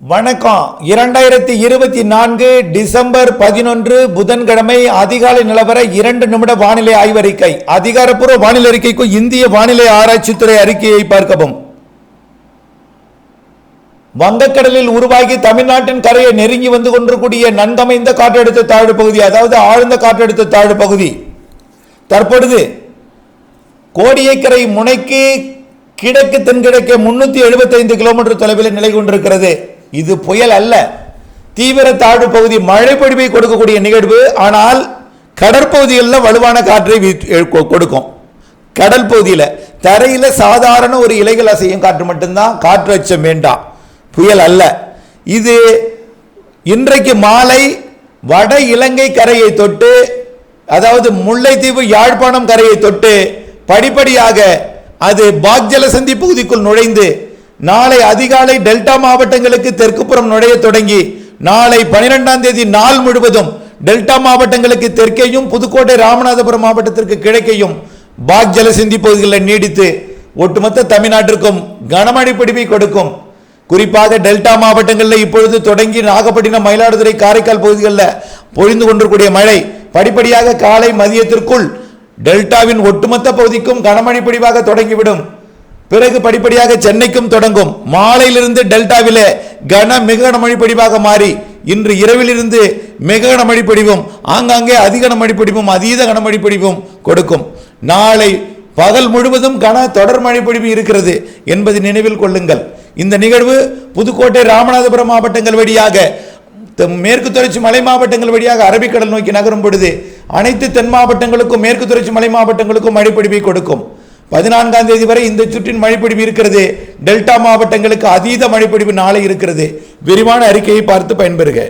வணக்கம். இரண்டாயிரத்தி இருபத்தி நான்கு டிசம்பர் பதினொன்று புதன்கிழமை அதிகாலை நிலவர இரண்டு நிமிட வானிலை ஆய்வறிக்கை. அதிகாரப்பூர்வ வானிலை அறிக்கைக்கு இந்திய வானிலை ஆராய்ச்சித்துறை அறிக்கையை பார்க்கவும். வங்கக்கடலில் உருவாகி தமிழ்நாட்டின் கரையை நெருங்கி வந்து கொண்டிருக்கூடிய நன்கமைந்த காற்றழுத்த தாழ்வு பகுதி அதாவது ஆழ்ந்த காற்றழுத்த தாழ்வு பகுதி. தற்பொழுது கோடியக்கரை முனைக்கு கிழக்கு தென்கிழக்கு முன்னூத்தி எழுபத்தைந்து கிலோமீட்டர் தொலைவில் நிலை கொண்டிருக்கிறது. இது புயல் அல்ல. தீவிர தாழ்வு பகுதி மழைப்பொழிவை கொடுக்கக்கூடிய நிகழ்வு. ஆனால் கடற்பகுதிகளில் வலுவான காற்றை கொடுக்கும். கடல் பகுதியில் தரையில் சாதாரண ஒரு இலைகள் அசையும் காற்று மட்டும்தான். காற்று அச்சம் வேண்டாம். புயல் அல்ல. இது இன்றைக்கு மாலை வட இலங்கை கரையை தொட்டு அதாவது முல்லைத்தீவு யாழ்ப்பாணம் கரையை தொட்டு படிப்படியாக அது பாக்ஜலசந்தி பகுதிக்குள் நுழைந்து நாளை அதிகாலை டெல்டா மாவட்டங்களுக்கு தெற்குப்புறம் நுழைய தொடங்கி நாளை பனிரெண்டாம் தேதி நாள் முழுவதும் டெல்டா மாவட்டங்களுக்கு தெற்கேயும் புதுக்கோட்டை ராமநாதபுரம் மாவட்டத்திற்கு கிழக்கேயும் பாக் ஜலசிந்தி பகுதிகளில் நீடித்து ஒட்டுமொத்த தமிழ்நாட்டிற்கும் கனமழை பிடிப்பை கொடுக்கும். குறிப்பாக டெல்டா மாவட்டங்களில் இப்பொழுது தொடங்கி நாகப்பட்டினம் மயிலாடுதுறை காரைக்கால் பகுதிகளில் பொழிந்து கொண்டிருக்கூடிய மழை படிப்படியாக காலை மதியத்திற்குள் டெல்டாவின் ஒட்டுமொத்த பகுதிக்கும் கனமழை பிடிவாக தொடங்கிவிடும். பிறகு படிப்படியாக சென்னைக்கும் தொடங்கும். மாலையிலிருந்து டெல்டாவிலே கன மிக கனமழை பொழிவாக மாறி இன்று இரவிலிருந்து மிக கனமழை பொழிவும் ஆங்காங்கே அதிக கனமழை பொழிவும் அதீத கனமழை பொழிவும் கொடுக்கும். நாளை பகல் முழுவதும் கன தொடர் மழை பொழிவு இருக்கிறது என்பதை நினைவில் கொள்ளுங்கள். இந்த நிகழ்வு புதுக்கோட்டை ராமநாதபுரம் மாவட்டங்கள் வழியாக மேற்கு தொடர்ச்சி மலை மாவட்டங்கள் வழியாக அரபிக்கடல் நோக்கி நகரும் பொழுது அனைத்து தென் மாவட்டங்களுக்கும் மேற்கு தொடர்ச்சி மலை மாவட்டங்களுக்கும் மழைப்பொழிவை கொடுக்கும். பதினான்காம் தேதி வரை இந்த சுற்றின் மழைப்பிடிவு இருக்கிறது. டெல்டா மாவட்டங்களுக்கு அதீத மழைப்பொழிவு நாளை இருக்கிறது. விரிவான அறிக்கையை பார்த்து பயன்பெறுக.